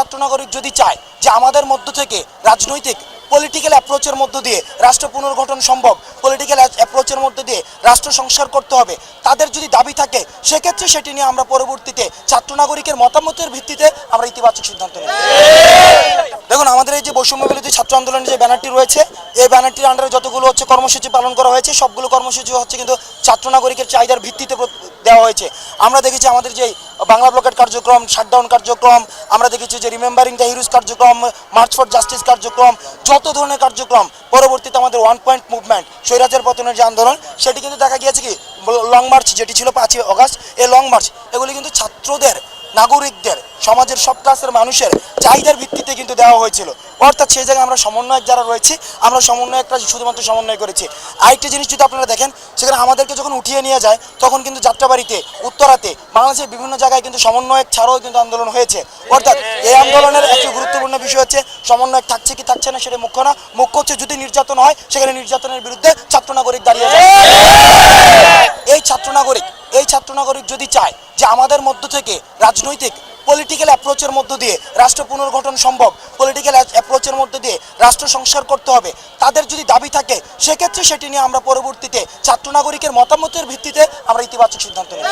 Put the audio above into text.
ছাত্র নাগরিক যদি চায় যে আমাদের মধ্য থেকে রাজনৈতিক পলিটিক্যাল অ্যাপ্রোচের মধ্য দিয়ে রাষ্ট্র পুনর্গঠন সম্ভব পলিটিক্যাল অ্যাপ্রোচের মধ্য দিয়ে রাষ্ট্র সংস্কার করতে হবে, তাদের যদি দাবি থাকে, সেক্ষেত্রে সেটি নিয়ে আমরা পরবর্তীতে ছাত্র নাগরিকের মতামতের ভিত্তিতে আমরা ইতিবাচক সিদ্ধান্ত নেব। দেখুন, আমাদের এই যে বৈষম্য বিরোধী ছাত্র আন্দোলনের যে ব্যানারটি রয়েছে, এই ব্যানারটির আন্ডারে যতগুলো হচ্ছে কর্মসূচি পালন করা হয়েছে, সবগুলো কর্মসূচি হচ্ছে কিন্তু ছাত্র নাগরিকের চাহিদার ভিত্তিতে দেওয়া হয়েছে। আমরা দেখেছি আমাদের যে বাংলা ব্লকেট কার্যক্রম, শাটডাউন কার্যক্রম, আমরা দেখেছি যে রিমেম্বারিং দ্য হিরোজ কার্যক্রম, মার্চ ফর জাস্টিস কার্যক্রম, যত ধরনের কার্যক্রম, পরবর্তীতে আমাদের ওয়ান পয়েন্ট মুভমেন্ট, স্বৈরাচার পতনের যে আন্দোলন, সেটি কিন্তু দেখা গিয়েছে কি লং মার্চ যেটি ছিল পাঁচই অগাস্ট, এই লং মার্চ এগুলি কিন্তু ছাত্রদের নাগরিকদের, সমাজের সব ক্লাসের মানুষের চাহিদার ভিত্তিতে কিন্তু দেওয়া হয়েছিল। অর্থাৎ সেই জায়গায় আমরা সমন্বয়ক যারা রয়েছি, আমরা সমন্বয়করা শুধুমাত্র সমন্বয় করেছি। আরেকটি জিনিস যদি আপনারা দেখেন, সেখানে আমাদেরকে যখন উঠিয়ে নিয়ে যায়, তখন কিন্তু যাত্রাবাড়িতে, উত্তরাতে, বাংলাদেশের বিভিন্ন জায়গায় কিন্তু সমন্বয়ক ছাড়াও কিন্তু আন্দোলন হয়েছে। অর্থাৎ এই আন্দোলনের একটি গুরুত্বপূর্ণ বিষয় হচ্ছে, সমন্বয়ক থাকছে কি থাকছে না সেটা মুখ্য না। মুখ্য হচ্ছে যদি নির্যাতন হয়, সেখানে নির্যাতনের বিরুদ্ধে ছাত্র নাগরিক দাঁড়িয়ে যায়। এই ছাত্র নাগরিক এই ছাত্র নাগরিক যদি চায় যে আমাদের মধ্য থেকে রাজনৈতিক পলিটিক্যাল অ্যাপ্রোচের মধ্য দিয়ে রাষ্ট্র পুনর্গঠন সম্ভব পলিটিক্যাল অ্যাপ্রোচের মধ্য দিয়ে রাষ্ট্র সংস্কার করতে হবে, তাদের যদি দাবি থাকে, সেক্ষেত্রে সেটি নিয়ে আমরা পরবর্তীতে ছাত্র নাগরিকের মতামতের ভিত্তিতে আমরা ইতিবাচক সিদ্ধান্ত নেব।